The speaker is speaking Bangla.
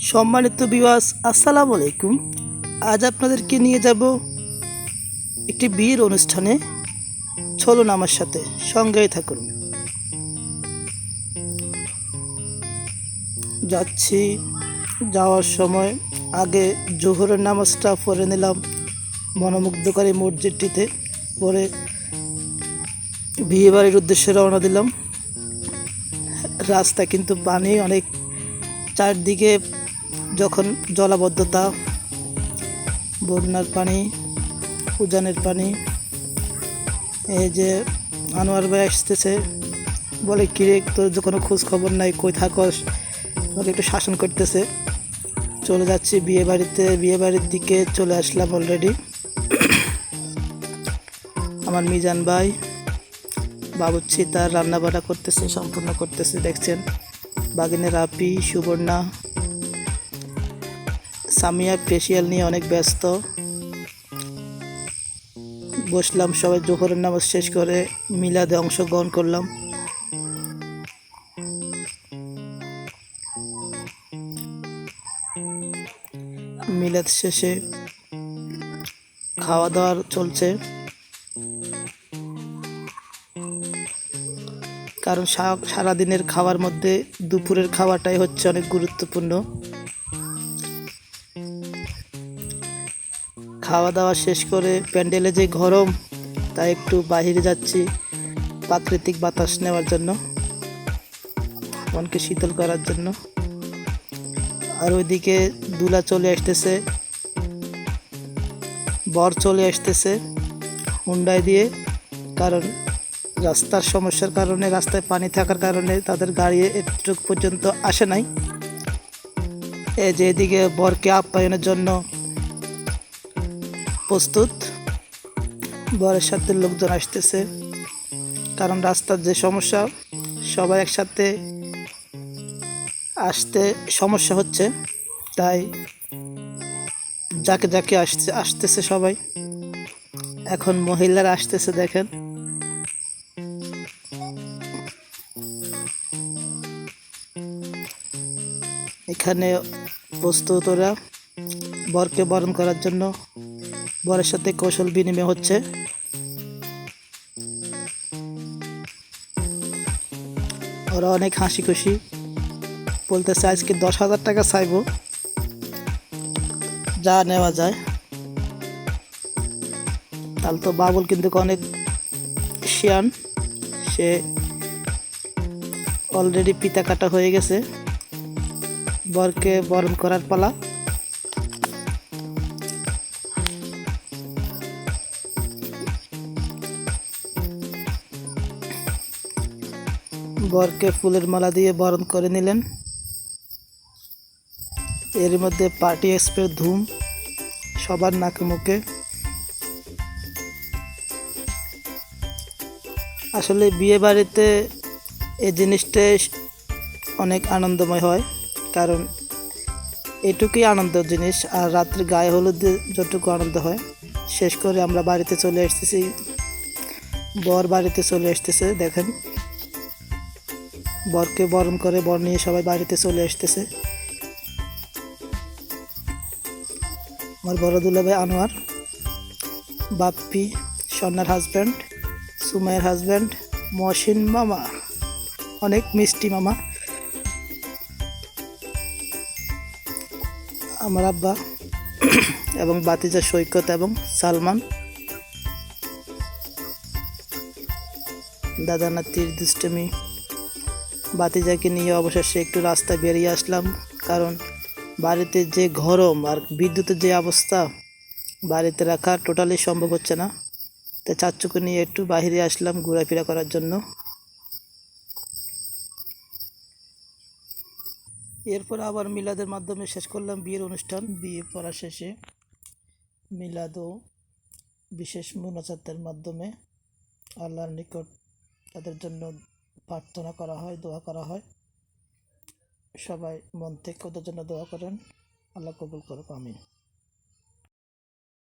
সম্মানিত বিবাস আসসালামু আলাইকুম। আজ আপনাদেরকে নিয়ে যাব একটি বিয়ের অনুষ্ঠানে। চলুন আমার সাথে সঙ্গেই থাকুন। যাচ্ছি, যাওয়ার সময় আগে জোহরের নামাজটা পড়ে নিলাম। মনোমুগ্ধকারী মসজিদটিতে পরে বিয়ে বাড়ির উদ্দেশ্যে রওনা দিলাম। রাস্তা কিন্তু পানি, অনেক চারদিকে যখন জলাবদ্ধতা, বন্যার পানি, উজানের পানি, এই যে আনোয়ার ভাই আসতেছে, বলে, কিরে, তোর কোনো খোঁজ খবর নাই, কই থাকস? আমাকে একটু শাসন করতেছে। চলে যাচ্ছি বিয়ে বাড়িতে, বিয়ে বাড়ির দিকে চলে আসলাম অলরেডি আমার মিজান ভাই বাবুচ্ছি তার রান্না বান্না করতেছে, সম্পূর্ণ করতেছে, দেখছেন? বাগিনের রাপি সুবর্ণা সামিয়া ফেসিয়াল নিয়ে অনেক ব্যস্ত। বসলাম, সবাই জোহরের নামাজ শেষ করে মিলাদে অংশগ্রহণ করলাম। মিলাদ শেষে খাওয়া দাওয়ার চলছে। কারণ সারাদিনের খাওয়ার মধ্যে দুপুরের খাওয়াটাই হচ্ছে অনেক গুরুত্বপূর্ণ। খাওয়া দাওয়া শেষ করে প্যান্ডেলে যে গরম তাই একটু বাইরে যাচ্ছি প্রাকৃতিক বাতাস নেওয়ার জন্য, মনকে শীতল করার জন্য। আর ওইদিকে দুলা চলে আসতেছে, বর চলে আসতেছে হুন্ডাই দিয়ে, কারণ রাস্তার সমস্যার কারণে, রাস্তায় পানি থাকার কারণে তাদের গাড়ি এটুক পর্যন্ত আসে নাই। এই যে এদিকে বরকে আপ্যায়নের জন্য প্রস্তুত। বরের সাথে লোকজন আসতেছে। কারণ রাস্তার যে সমস্যা, সবাই একসাথে আসতে সমস্যা হচ্ছে। তাই যাকে যাকে আসতে আসতেছে সবাই। এখন মহিলারা আসতেছে, দেখেন। এখানে প্রস্তুত ওরা। বরকে বরণ করার জন্য বরের সাথে কৌশল বিনিময় হচ্ছে। ওরা অনেক হাসি খুশি বলতেছে, আজকে দশ হাজার টাকা চাইব। যা নেওয়া যায়। তাহলে তো বাবুল কিন্তু অনেক শিয়ান। সে অলরেডি পিতা কাটা হয়ে গেছে। বরকে বরণ করার পালা। বরকে ফুলের মালা দিয়ে বরণ করে নিলেন। এর মধ্যে পার্টি এক্সপ্রেস ধুম সবার নাকে মুখে। আসলে বিয়ে বাড়িতে এই জিনিসটা অনেক আনন্দময় হয়, কারণ এটুকুই আনন্দ জিনিস, আর রাত্রে গায়ে হলুদে যতটুকু আনন্দ হয়, শেষ করে আমরা বাড়িতে চলে আসতেছি বর বাড়িতে চলে আসতেছে দেখেন। বরকে বরণ করে, বর নিয়ে সবাই বাড়িতে চলে আসতেছে। আমার বড় দুলাভাই আনোয়ার, বাপ্পি স্বর্ণার হাজব্যান্ড সুমাইয়ের হাজব্যান্ড মহসিন মামা, অনেক মিষ্টি মামা। আমার আব্বা এবং বাতিজা, সৈকত এবং সালমান। দাদা নাতির দুষ্টমি বাতিজাকে নিয়ে অবশেষে একটু রাস্তায় বেরিয়ে আসলাম, কারণ বাড়িতে যে গরম আর বিদ্যুতের যে অবস্থা, বাড়িতে রাখা টোটালি সম্ভব হচ্ছে না। তাই চাচ্চুকে নিয়ে একটু বাইরে আসলাম ঘোরাফেরা করার জন্য। এরপর আবার মিলাদের মাধ্যমে শেষ করলাম বিয়ের অনুষ্ঠান। বিয়ে পড়া শেষে মিলাদ ও বিশেষ মোনাজাতের মাধ্যমে আল্লাহর নিকট তাদের জন্য প্রার্থনা করা হয়, দোয়া করা হয়। সবাই মন থেকে ওদের জন্য দোয়া করেন। আল্লাহ কবুল করুক, আমিন।